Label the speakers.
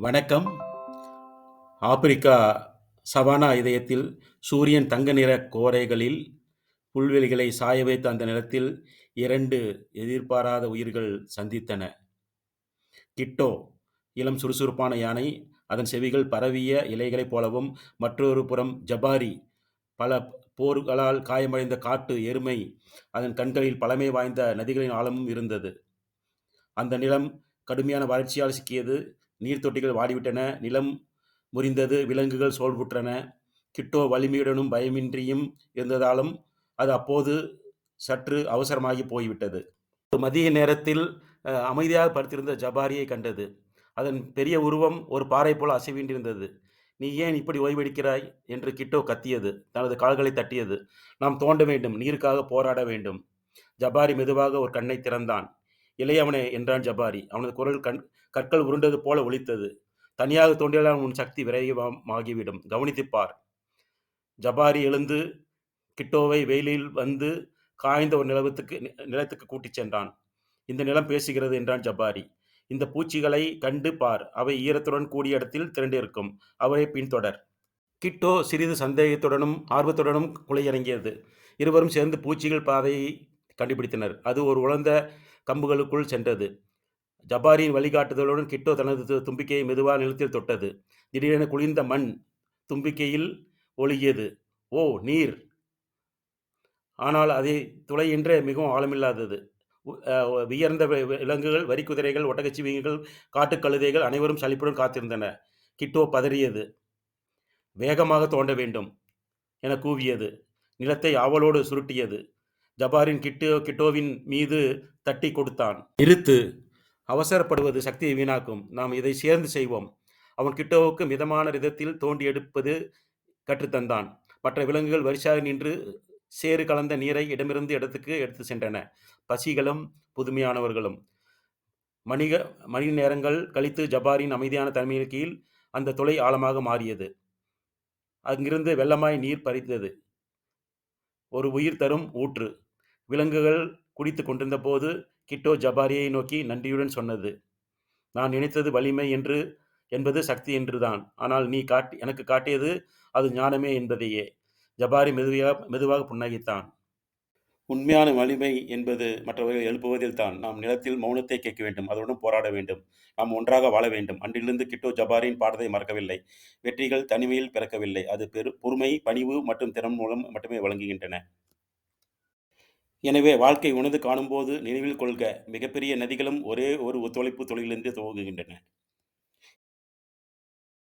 Speaker 1: வணக்கம். Africa savannah இதயத்தில் சூரியன் தங்க நிற கோரைகளில் புல்வெளிகளை சாய வைத்த அந்த நிலத்தில் இரண்டு எதிர்பாராத உயிர்கள் சந்தித்தன. கிட்டோ, இளம் சுறுசுறுப்பான யானை, அதன் செவிகள் பரவிய இலைகளைப் போலவும், மற்றொரு புறம் ஜபாரி, பல போர்களால் காயமடைந்த காட்டு எருமை, அதன் கண்களில் பழமை வாய்ந்த நதிகளின் ஆழமும் இருந்தது. அந்த நிலம் கடுமையான வறட்சியால் சிக்கியது. நீர்த்தொட்டிகள் வாடிவிட்டன. நிலம் முறிந்தது. விலங்குகள் சோல்புற்றன கிட்டோ வலிமையுடனும் பயமின்றியும் இருந்ததாலும் அது அப்போது சற்று அவசரமாகிப் போய்விட்டது. மதிய நேரத்தில் அமைதியாக படுத்திருந்த ஜபாரியை கண்டது. அதன் பெரிய உருவம் ஒரு பாறை போல் அசைவின்றிருந்தது. நீ ஏன் இப்படி ஓய்வெடுக்கிறாய்? என்று கிட்டோ கத்தியது. தனது கால்களை தட்டியது. நாம் தோண்ட வேண்டும். நீருக்காக போராட வேண்டும். ஜபாரி மெதுவாக ஒரு கண்ணை திறந்தான். இளையவனே என்றான் ஜபாரி. அவனது குரல் கண் கற்கள் உருண்டது போல ஒலித்தது. தனியாக தோண்டினால் உன் சக்தி விரயமாகிவிடும். கவனித்துப் பார். ஜபாரி எழுந்து கிட்டோவை வெயிலில் வந்து காய்ந்த ஒரு நிலவத்துக்கு நிலத்துக்கு கூட்டிச் சென்றான். இந்த நிலம் பேசுகிறது என்றான் ஜபாரி. இந்த பூச்சிகளை கண்டு பார். அவை ஈரத்துடன் கூடிய இடத்தில் திரண்டிருக்கும். அவரை பின்தொடர். கிட்டோ சிறிது சந்தேகத்துடனும் ஆர்வத்துடனும் குலையிறங்கியது. இருவரும் சேர்ந்து பூச்சிகள் பாதையை கண்டுபிடித்தனர். அது ஒரு உலர்ந்த கம்புகளுக்குள் சென்றது. ஜபாரியின் வழிகாட்டுதலுடன் கிட்டோ தனது தும்பிக்கையை மெதுவாக நிலத்தில் தொட்டது. திடீரென குளிர்ந்த மண் தும்பிக்கையில் ஒழுகியது. ஓ, நீர்! ஆனால் அதை துளையின்றே மிகவும் ஆழமில்லாதது. வியர்ந்த விலங்குகள், வரிக்குதிரைகள், ஒட்டகச்சிவிங்கிகள், காட்டுக் கழுதைகள் அனைவரும் சலிப்புடன் காத்திருந்தன. கிட்டோ பதறியது. வேகமாக தோண்ட வேண்டும் என கூவியது. நிலத்தை ஆவலோடு சுருட்டியது. ஜபாரின் கிட்டோ கிட்டோவின் மீது தட்டிக் கொடுத்தான். நிறுத்து. அவசரப்படுவது சக்தியை வீணாக்கும். நாம் இதை சேர்ந்து செய்வோம். அவன் கிட்டோவுக்கு மிதமான விதத்தில் தோண்டி எடுப்பது கற்றுத்தந்தான் மற்ற விலங்குகள் வரிசையாக நின்று சேறு கலந்த நீரை இடமிருந்து இடத்துக்கு எடுத்துச் சென்றன. பசிகளும் புதுமையானவர்களும். மணிக மணி நேரங்கள் கழித்து ஜபாரின் அமைதியான தலைமையின் கீழ் அந்த துளை ஆழமாக மாறியது. அங்கிருந்து வெள்ளமாய் நீர் பறித்தது ஒரு உயிர் தரும் ஊற்று. விலங்குகள் குடித்துக் கொண்டிருந்தபோது கிட்டோ ஜபாரியை நோக்கி நன்றியுடன் சொன்னது நான் நினைத்தது வலிமை என்று என்பது சக்தி என்றுதான். ஆனால் நீ எனக்குக் காட்டியது அது ஞானமே என்பதையே. ஜபாரி மெதுவாக மெதுவாக புன்னகித்தான் உண்மையான வலிமை என்பது மற்றவைகள் எழுப்புவதில் தான் நாம் நிலத்தில் மௌனத்தைக் கேட்க வேண்டும். அதனுடன் போராட வேண்டும். நாம் ஒன்றாக வாழ வேண்டும். அன்றிலிருந்து கிட்டோ ஜபாரின் பாடத்தை மறக்கவில்லை. வெற்றிகள் தனிமையில் பிறக்கவில்லை. அது பெரு பொறுமை, பணிவு மற்றும் திறன் மூலம் மட்டுமே வழங்குகின்றன. எனவே வாழ்க்கை உனது காணும்போது நினைவில் கொள்க மிகப்பெரிய நதிகளும் ஒரே ஒரு ஒத்துழைப்பு தொழிலின்றி துவங்குகின்றன.